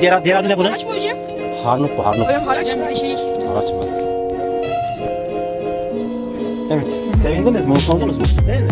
Diğer, diğer adı ne bunun? Araç mı hocam? Harnut bu harnut. Hocam haraç hocam bir şey. şey. Haraç mı? Evet. Sevindiniz mi? Mutlu oldunuz mu? Değil mi?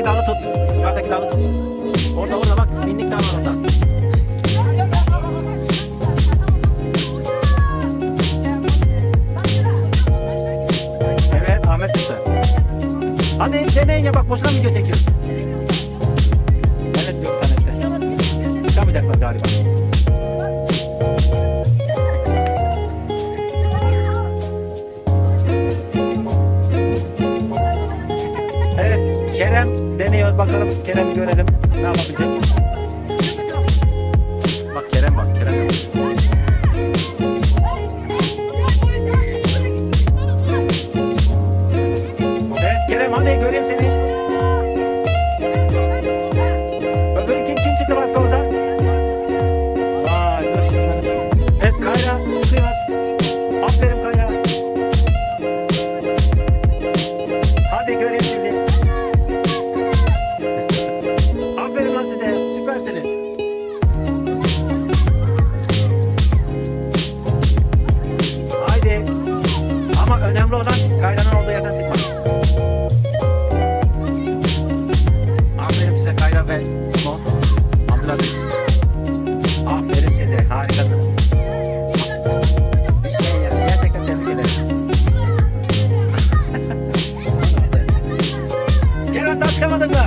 Yukarıdaki dağını tut. Yukarıdaki dağını tut. Orada orada bak minik dağ var orada. Evet Ahmet çıktı. Hadi deneyin ya bak boşuna video çekiyorsun. Evet yok tanesi de. Çıkamayacaklar galiba. Kerem deniyor bakalım Kerem'i görelim ne yapabilecek. Chama da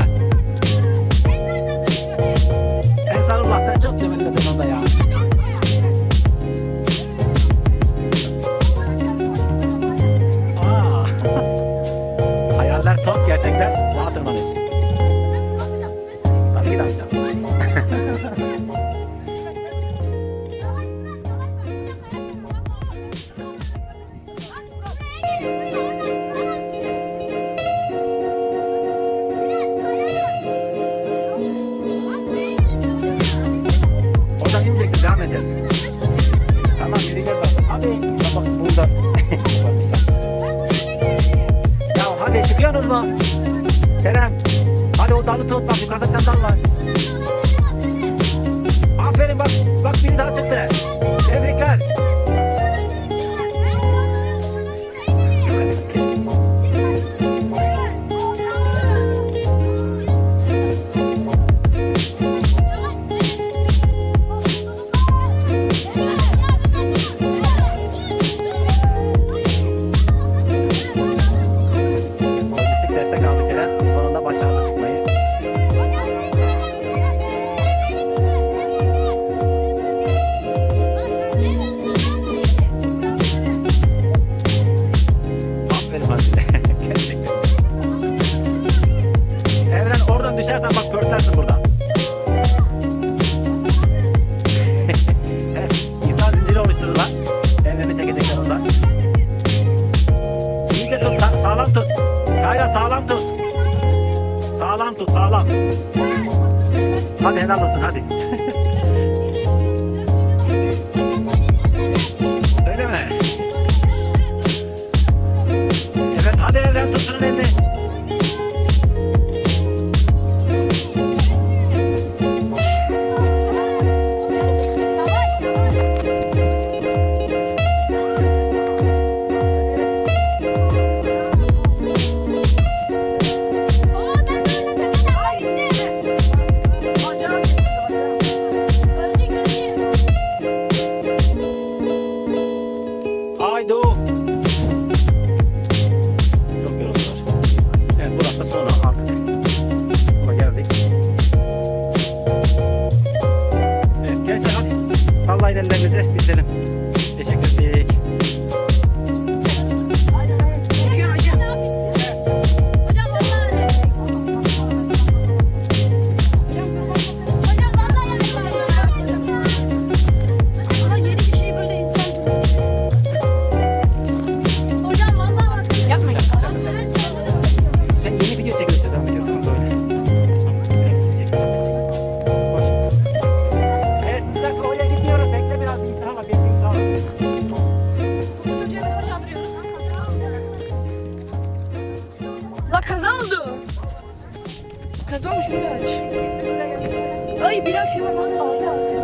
şey var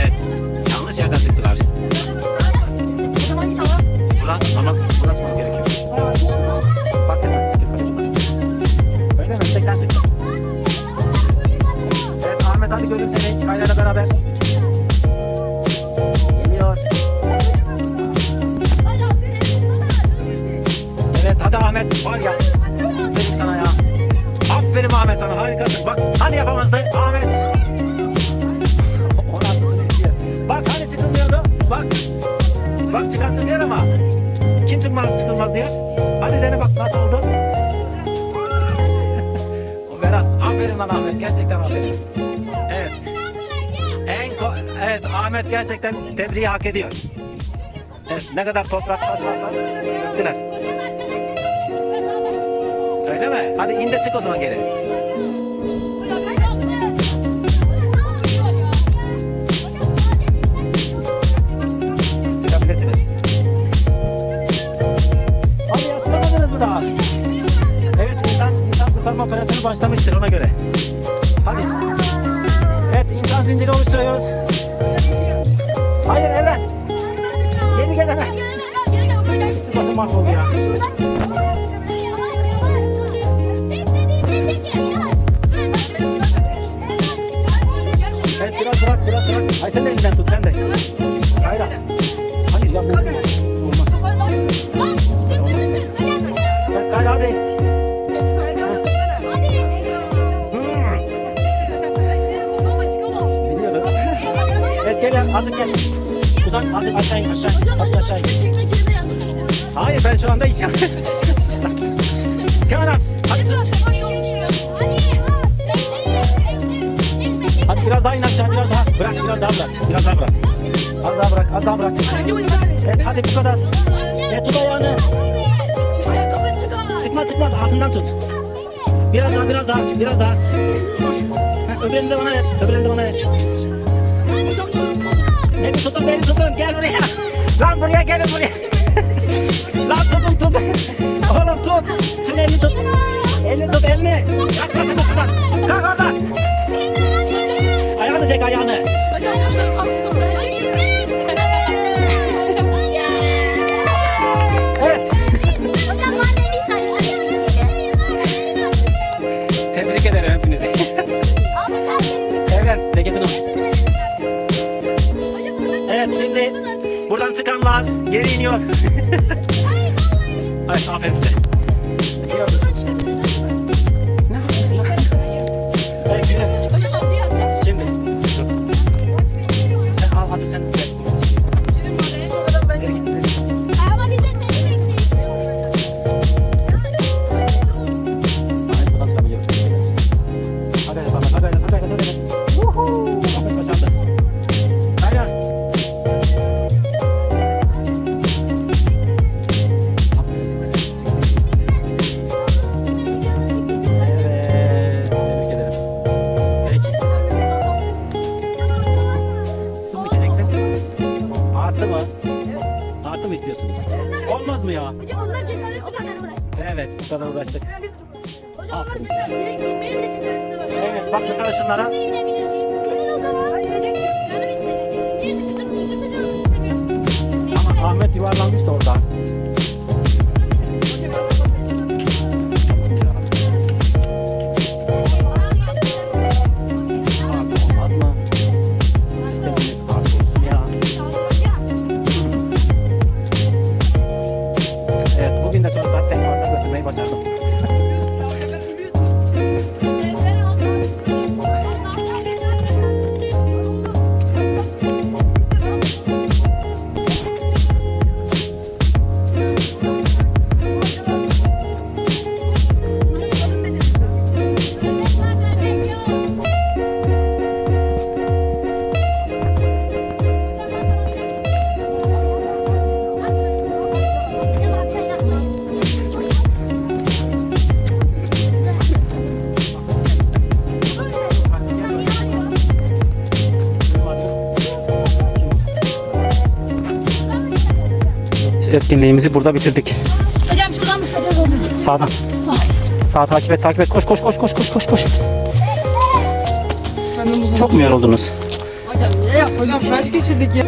evet, yanlış yerden çıktılar. Buradan ama buradan çıkmamız gerekiyor. Bak nasıl çıkıyor kardeşim. Öyle mi? Tek sen çıktın. Evet Ahmet hadi göreyim seni. Kaylayla beraber. Geliyor. Evet hadi Ahmet var ya. Aferin sana ya. Aferin Ahmet sana harikasın. Bak hani yapamazdı Bak çıkartılıyor ama. Kim çıkmaz çıkılmaz diye. Hadi dene bak nasıl oldu. o Berat aferin lan Ahmet gerçekten aferin. Evet. En evet Ahmet gerçekten tebriği hak ediyor. Evet ne kadar toprak kazmazsan gittiler. Öyle mi? Hadi in de çık o zaman geri. aşağı in aşağı biraz daha. Bırak biraz daha bırak. Biraz daha bırak. Az daha bırak. Az daha bırak. Evet hadi bu kadar. Evet tut ayağını. Sıkma sıkmaz altından tut. Biraz daha biraz daha biraz daha. Ha, öbürünü de bana ver. Öbürünü de bana ver. Beni tutun beni tutun gel buraya. Lan buraya gelin buraya. Lan tutun tutun. Oğlum tut. Şunu elini tut. Elini tut elini. Kalkmasın üstünden. Kalk oradan. much offense. başladık. Hocam onlar cesaret. Benim de cesaret. Evet bak mesela şunlara. etkinliğimizi burada bitirdik. Hocam şuradan mı çıkacağız? Sağdan. Sağ Sağ takip et takip et. Koş koş koş koş koş koş koş. Çok mu yoruldunuz? Hocam ne yap hocam? Kaç geçirdik ya?